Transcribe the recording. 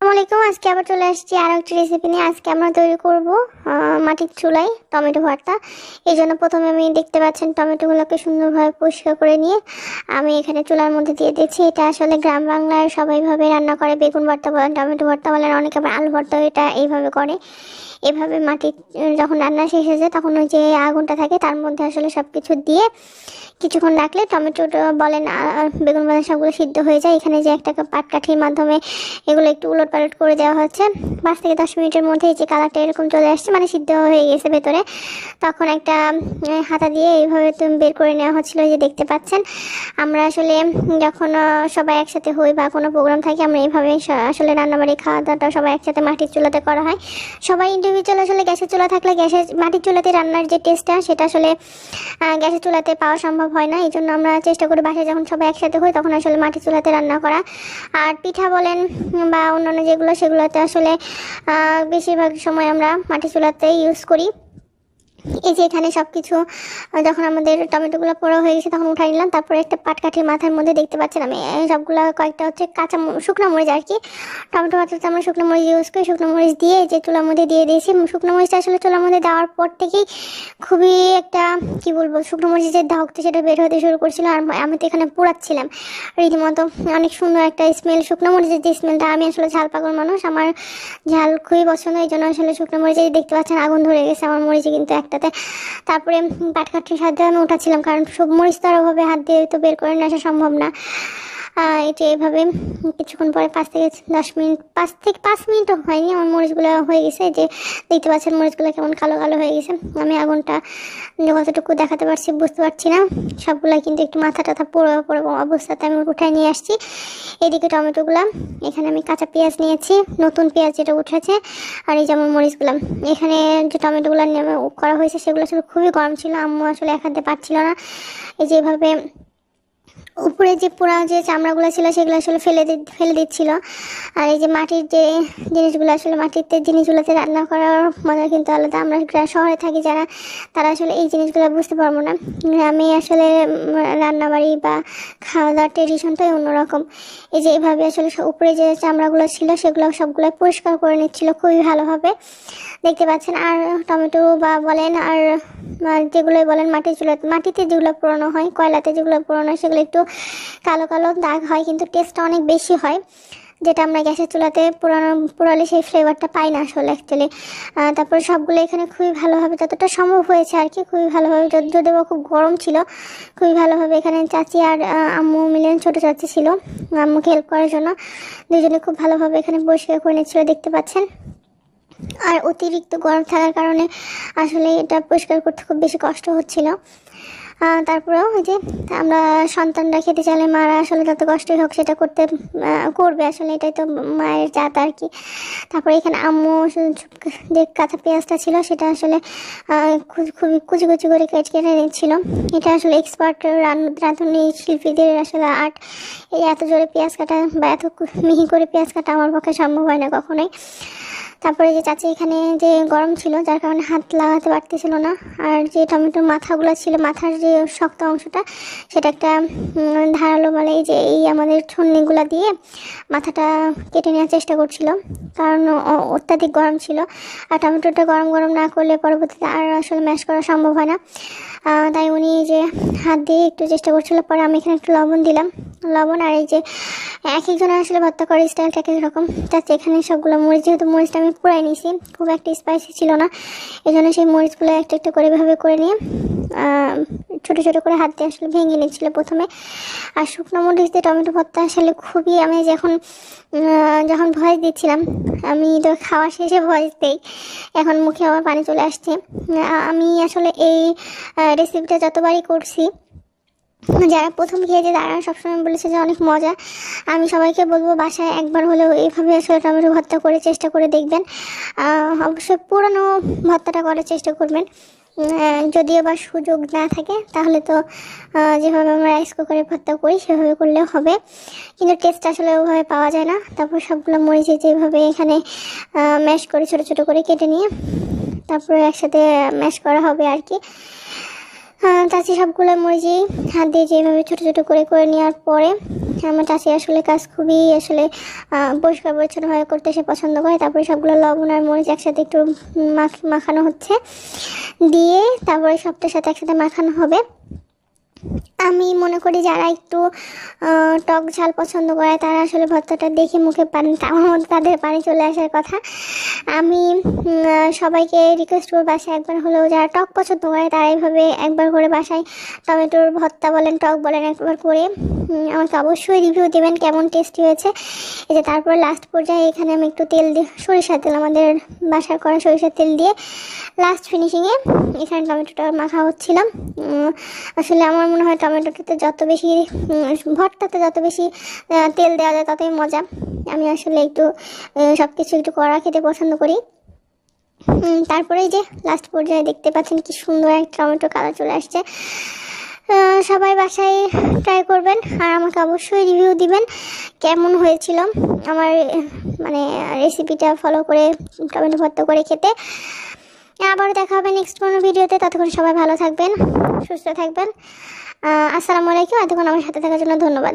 আসসালামাইকুম আজকে আবার চলে আসছি আর একটা রেসিপি নিয়ে। আজকে আমরা তৈরি করব মাটির চুলায় টমেটো ভর্তা। এই জন্য প্রথমে আমি দেখতে পাচ্ছেন টমেটোগুলোকে সুন্দরভাবে পরিষ্কার করে নিয়ে আমি এখানে চুলার মধ্যে দিয়ে দিচ্ছি। এটা আসলে গ্রাম বাংলার সবাইভাবে রান্না করে, বেগুন ভর্তা বলেন, টমেটো ভর্তা বলেন, অনেকে আবার আলু ভর্তা এটা এইভাবে করে। এভাবে মাটির যখন রান্না শেষ হয়ে যায় তখন ওই যে আগুনটা থাকে তার মধ্যে আসলে সব কিছু দিয়ে কিছুক্ষণ রাখলে টমেটোটা বলেন বেগুন বলেন সবগুলো সিদ্ধ হয়ে যায়। এখানে যে একটা পাটকাঠির মাধ্যমে এগুলো একটু উলট পালট করে দেওয়া হচ্ছে। পাঁচ থেকে দশ মিনিটের মধ্যে যে কালারটা এরকম চলে আসছে মানে সিদ্ধ হয়ে গেছে ভেতরে, তখন একটা হাতা দিয়ে এইভাবে বের করে নেওয়া হচ্ছিল যে দেখতে পাচ্ছেন। আমরা আসলে যখন সবাই একসাথে হই বা কোনো প্রোগ্রাম থাকে, আমরা এইভাবে আসলে রান্নাবাড়ি খাওয়া দাওয়াটা সবাই একসাথে মাটির চুলাতে করা হয়। সবাই ইন্ডিভিজুয়াল আসলে গ্যাসের চুলা থাকলে গ্যাসের, মাটির চুলাতে রান্নার যে টেস্টটা সেটা আসলে গ্যাসের চুলাতে পাওয়া সম্ভব হয় না। এই জন্য আমরা চেষ্টা করি বাসায় যখন সবাই একসাথে হই, তখন আসলে মাটির চুলাতে রান্না করা। আর পিঠা বলেন, বা অন্যান্য যেগুলো সেগুলোতে আসলে বেশিরভাগ সময় আমরা মাটি চুলাতে ইউজ করি। এই যে এখানে সব কিছু যখন আমাদের টমেটোগুলো পোড়া হয়ে গেছে তখন উঠাই নিলাম। তারপরে একটা পাটকাঠির মাথার মধ্যে দেখতে পাচ্ছেন আমি সবগুলো কয়েকটা হচ্ছে কাঁচা শুকনো মরিচ আর কি। টমেটো ভাতাতে আমরা শুকনো মরিচ ইউজ করি, শুকনো মরিচ দিয়ে যে চুলার মধ্যে দিয়ে দিয়েছি। শুকনো মরিচটা আসলে চুলার মধ্যে দেওয়ার পর থেকেই খুবই একটা, কি বলব, শুকনো মরিচের যে ধাকতে সেটা বের হতে শুরু করছিল আর আমি তো এখানে পোড়াচ্ছিলাম। রীতিমতো অনেক সুন্দর একটা স্মেল শুকনো মরিচের যে স্মেলটা আমি আসলে ঝাল পাগল মানুষ। আমার ঝাল খুবই পছন্দ, এই জন্য আসলে শুকনো মরিচে দেখতে পাচ্ছেন আগুন ধরে গেছে। আমার মরিচে কিন্তু একটাতে তারপরে পাটকাঠির সাথে উঠাচ্ছিলাম কারণ সব মরিচ আর হাত দিয়ে তো বের করে নিয়ে আসা সম্ভব না। এটা এইভাবে কিছুক্ষণ পরে পাঁচ থেকে দশ মিনিট, পাঁচ থেকে পাঁচ মিনিটও হয়নি, আমার মরিচগুলো হয়ে গেছে যে দেখতে পাচ্ছেন মরিচগুলো কেমন কালো কালো হয়ে গেছে। আমি আগুনটা কতটুকু দেখাতে পারছি বুঝতে পারছি না, সবগুলো কিন্তু একটু মাথা টাথা পুরো পুরো অবস্থাতে আমি উঠায় নিয়ে আসছি। এদিকে টমেটোগুলো, এখানে আমি কাঁচা পেঁয়াজ নিয়েছি, নতুন পেঁয়াজ যেটা উঠেছে, আর এই যেমন মরিচগুলো। এখানে যে টমেটোগুলো করা হয়েছে, সেগুলো আসলে খুবই গরম ছিল, আম্মু আসলে এক হাতে পারছিল না। এই যেভাবে উপরে যে পোড়া যে চামড়াগুলো ছিল, সেগুলো আসলে ফেলে ফেলে দিচ্ছিল। আর এই যে মাটির যে জিনিসগুলো আসলে মাটিতে জিনিসগুলোতে রান্না করার মজা কিন্তু আলাদা। আমরা শহরে থাকি যারা, তারা আসলে এই জিনিসগুলো বুঝতে পারব না। গ্রামে আসলে রান্নাবাড়ি বা খাওয়া দাওয়ার ট্রেডিশনটাই অন্যরকম। এই যে এইভাবে আসলে উপরে যে চামড়াগুলো ছিল, সেগুলো সবগুলো পরিষ্কার করে নিচ্ছিল খুবই ভালোভাবে। দেখতে পাচ্ছেন, আর টমেটো বা বলেন, আর যেগুলোই বলেন, মাটির চুলা, মাটিতে যেগুলো পুরনো হয়, কয়লাতে যেগুলো পুরনো হয়, সেগুলো একটু কালো কালো দাগ হয়, কিন্তু টেস্টটা অনেক বেশি হয়। যেটা আমরা গ্যাসের চুলাতে পুরানো, পুরালে সেই ফ্লেভারটা পাই না আসলে অ্যাকচুয়ালি তারপরে সবগুলো এখানে খুবই ভালোভাবে, যতটা সম্ভব হয়েছে আর কি, খুবই ভালোভাবে, যদ- যদিও বা খুব গরম ছিল, খুবই ভালোভাবে এখানে চাচি আর আম্মু মিলেন ছোটো চাচি ছিল। আম্মুকে হেল্প করার জন্য দুজনে খুব ভালোভাবে এখানে পরিষ্কার করে নিচ্ছিল, দেখতে পাচ্ছেন। আর অতিরিক্ত গরম থাকার কারণে আসলে এটা পরিষ্কার করতে খুব বেশি কষ্ট হচ্ছিল। তারপরেও ওই যে আমরা সন্তানরা খেতে চাইলে মারা আসলে যত কষ্টই হোক সেটা করতে করবে আসলে, এটাই তো মায়ের জাত আর কি। তারপরে এখানে আম্মু যে কাঁচা পেঁয়াজটা ছিল সেটা আসলে খুবই কুচি কুচি করে কেটে কেটে নিচ্ছিল। এটা আসলে এক্সপার্ট রাঁধুনি শিল্পীদের আসলে আর্ট। এই এত জোরে পেঁয়াজ কাটা বা এত মিহি করে পেঁয়াজ কাটা আমার পক্ষে সম্ভব হয় না কখনোই। তারপরে যে চাচি এখানে যে গরম ছিল, যার কারণে হাত লাগাতে পারতেছিল না। আর যে টমেটোর মাথাগুলো ছিল, মাথার যে শক্ত অংশটা, সেটা একটা ধারালো বলে এই যে এই আমাদের ছন্নিগুলো দিয়ে মাথাটা কেটে নেওয়ার চেষ্টা করছিল। কারণ অত্যাধিক গরম ছিল। আর টমেটোটা গরম গরম না করলে পরবর্তীতে আর আসলে ম্যাশ করা সম্ভব হয় না। তাই উনি যে হাত দিয়ে একটু চেষ্টা করছিল। পরে আমি এখানে একটু লবণ দিলাম। লবণ আর এই যে এক একজনের আসলে ভর্তা করার স্টাইলটা এক এক রকম যাচ্ছে এখানে সবগুলো মরিচ, যেহেতু মরিচটা আমি পুরাই নিয়েছি, খুব একটা স্পাইসি ছিল না। এই জন্য সেই মরিচগুলো একটা একটা করে এভাবে করে নিয়ে ছোটো ছোটো করে হাত দিয়ে আসলে ভেঙে নিচ্ছিল প্রথমে। আর শুকনো মরিচ দিয়ে টমেটো ভর্তা আসলে খুবই আমি যখন যখন ভয়েস দিচ্ছিলাম, আমি তো খাওয়া শেষে ভয়েস দেই। এখন মুখে আমার পানি চলে আসছে। আমি আসলে এই রেসিপিটা যতবারই করছি যারা প্রথম খেয়েছে, তারা সবসময় বলেছে যে অনেক মজা। আমি সবাইকে বলব, বাসায় একবার হলেও এইভাবে আসলে টমেটো ভর্তা করে চেষ্টা করে দেখবেন। অবশ্যই পুরানো ভর্তাটা করার চেষ্টা করবেন। যদিও বা সুযোগ না থাকে, তাহলে তো যেভাবে আমরা রাইস কুকারে ভর্তা করি, সেভাবে করলেও হবে। কিন্তু টেস্ট আসলে ওভাবে পাওয়া যায় না। তারপর সবগুলো মরিচে যেভাবে এখানে ম্যাশ করে ছোটো ছোটো করে কেটে নিয়ে, তারপরে একসাথে ম্যাশ করা হবে আর কি। আহ, চাচি সবগুলো মরিচি হাত দিয়ে যেভাবে ছোটো ছোটো করে করে নেওয়ার পরে আমার চাষি আসলে কাজ খুবই আসলে পরিষ্কার পরিচ্ছন্নভাবে করতে সে পছন্দ করে। তারপরে সবগুলো লবণ আর মরিচ একসাথে একটু মাখ- মাখানো হচ্ছে। দিয়ে তারপরে সবটার সাথে একসাথে মাখানো হবে। আমি মনে করি যারা একটু টক ঝাল পছন্দ করে, তারা আসলে ভর্তাটা দেখে মুখে পানি তাদের পানি চলে আসার কথা। আমি সবাইকে রিকোয়েস্ট করব বাসায় একবার হলেও, যারা টক পছন্দ করে, তারা এইভাবে একবার করে বাসায় টমেটোর ভর্তা বলেন, টক বলেন, একবার করে আমাকে অবশ্যই রিভিউ দেবেন, কেমন টেস্টি হয়েছে। এই যে তারপর লাস্ট পর্যায়ে এখানে আমি একটু তেল দিয়ে, সরিষার তেল, আমাদের বাসার করা সরিষার তেল দিয়ে লাস্ট ফিনিশিংয়ে এখানে টমেটোটা মাখা হচ্ছিলাম। আসলে আমার মনে হয় টমেটোটাতে যত বেশি ভর্তাতে যত বেশি তেল দেওয়া যায় ততই মজা। আমি আসলে একটু সব কিছু একটু কড়া খেতে পছন্দ করি। তারপরে যে লাস্ট পর্যায়ে দেখতে পাচ্ছেন কি সুন্দর একটা টমেটো কালার চলে আসছে। সবাই বাসায় ট্রাই করবেন আর আমাকে অবশ্যই রিভিউ দিবেন কেমন হয়েছিল আমার মানে রেসিপিটা ফলো করে, টমেটো ভর্তা করে খেতে। আবার দেখা হবে নেক্সট কোনো ভিডিওতে। ততক্ষণ সবাই ভালো থাকবেন, সুস্থ থাকবেন। আসসালামু আলাইকুম। এতক্ষণ আমার সাথে থাকার জন্য ধন্যবাদ।